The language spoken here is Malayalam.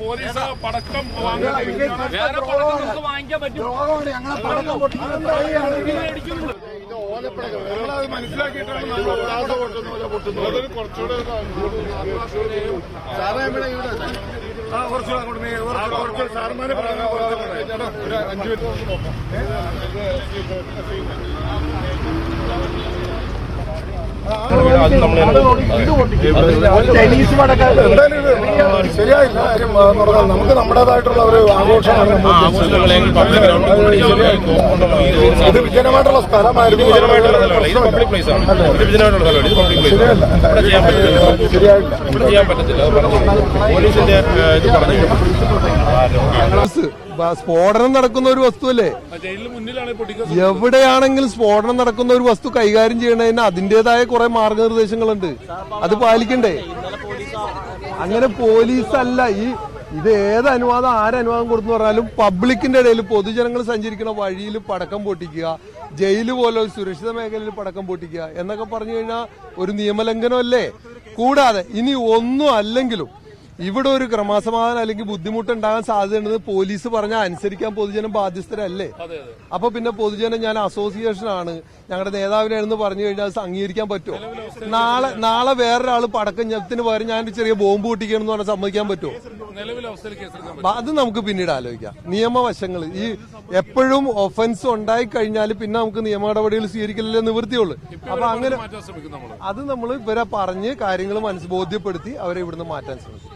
പോലീസ് പടക്കം വാങ്ങാൻ വേറെ പടക്കം നമുക്ക് വാങ്ങിക്കാൻ പറ്റും. ദ്രോഹമാണ്. ഞങ്ങളെ പടക്കം പൊട്ടിക്കുന്നത് വഴിയാണെങ്കിൽ നമ്മളത് മനസ്സിലാക്കിയിട്ടാണ് നമ്മൾ ഒരാളുടെ പൊട്ടുന്ന പോലെ പൊട്ടുന്നത് അതൊരു കുറച്ചുകൂടെ ആ, കുറച്ചുകൂടെ അങ്ങോട്ട് നീ- കുറച്ച് സാറന്മാരെ. ചേട്ടാ, ഒരു അഞ്ച് മിനിറ്റ്. ചൈനീസ് പടക്കം എന്തായാലും ഇത് ശരിയായില്ല. കാര്യം പറഞ്ഞാൽ നമുക്ക് നമ്മുടേതായിട്ടുള്ള ഒരു ആഘോഷമാണ്. ഇത് വിജയമായിട്ടുള്ള സ്ഥലമായിരുന്നു. സ്ഫോടനം നടക്കുന്ന ഒരു വസ്തുവല്ലേ ജയിലിന് മുന്നിലാണ് പൊട്ടിക്കുക എവിടെയാണെങ്കിലും സ്ഫോടനം നടക്കുന്ന ഒരു വസ്തു കൈകാര്യം ചെയ്യണതിന് അതിന്റേതായ കുറെ മാർഗനിർദ്ദേശങ്ങളുണ്ട്. അത് പാലിക്കണ്ടേ? അങ്ങനെ പോലീസ് അല്ല ഈ ഇത് ഏത് അനുവാദം ആരനുവാദം കൊടുത്തു പറഞ്ഞാലും പബ്ലിക്കിന്റെ ഇടയിൽ പൊതുജനങ്ങൾ സഞ്ചരിക്കുന്ന വഴിയിൽ പടക്കം പൊട്ടിക്കുക ജയിലു പോലെ ഒരു സുരക്ഷിത മേഖലയിൽ പടക്കം പൊട്ടിക്കുക എന്നൊക്കെ പറഞ്ഞു കഴിഞ്ഞാൽ ഒരു നിയമലംഘനമല്ലേ? കൂടാതെ ഇനി ഒന്നും അല്ലെങ്കിലും ഇവിടെ ഒരു ക്രമസമാധാനം അല്ലെങ്കിൽ ബുദ്ധിമുട്ടുണ്ടാകാൻ സാധ്യതയുണ്ടെന്ന് പോലീസ് പറഞ്ഞാൽ അനുസരിക്കാൻ പൊതുജനം ബാധ്യസ്ഥരല്ലേ? അപ്പൊ പിന്നെ പൊതുജനം ഞാൻ അസോസിയേഷൻ ആണ് ഞങ്ങളുടെ നേതാവിനാണെന്ന് പറഞ്ഞു കഴിഞ്ഞാൽ അത് അംഗീകരിക്കാൻ പറ്റുമോ? നാളെ നാളെ വേറൊരാൾ പടക്കം ഞത്തിന് പകരം ഞാൻ ചെറിയ ബോംബ് പൊട്ടിക്കണം എന്ന് പറഞ്ഞാൽ സമ്മതിക്കാൻ പറ്റുമോ? അത് നമുക്ക് പിന്നീട് ആലോചിക്കാം. നിയമവശങ്ങൾ ഈ എപ്പോഴും ഒഫൻസ് ഉണ്ടായി കഴിഞ്ഞാൽ പിന്നെ നമുക്ക് നിയമ നടപടികൾ സ്വീകരിക്കലല്ലേ നിവൃത്തിയുള്ളൂ. അപ്പൊ അങ്ങനെ അത് നമ്മൾ ഇവരെ പറഞ്ഞ് കാര്യങ്ങൾ മനസ്സ് ബോധ്യപ്പെടുത്തി അവരെ ഇവിടുന്ന് മാറ്റാൻ ശ്രമിക്കും.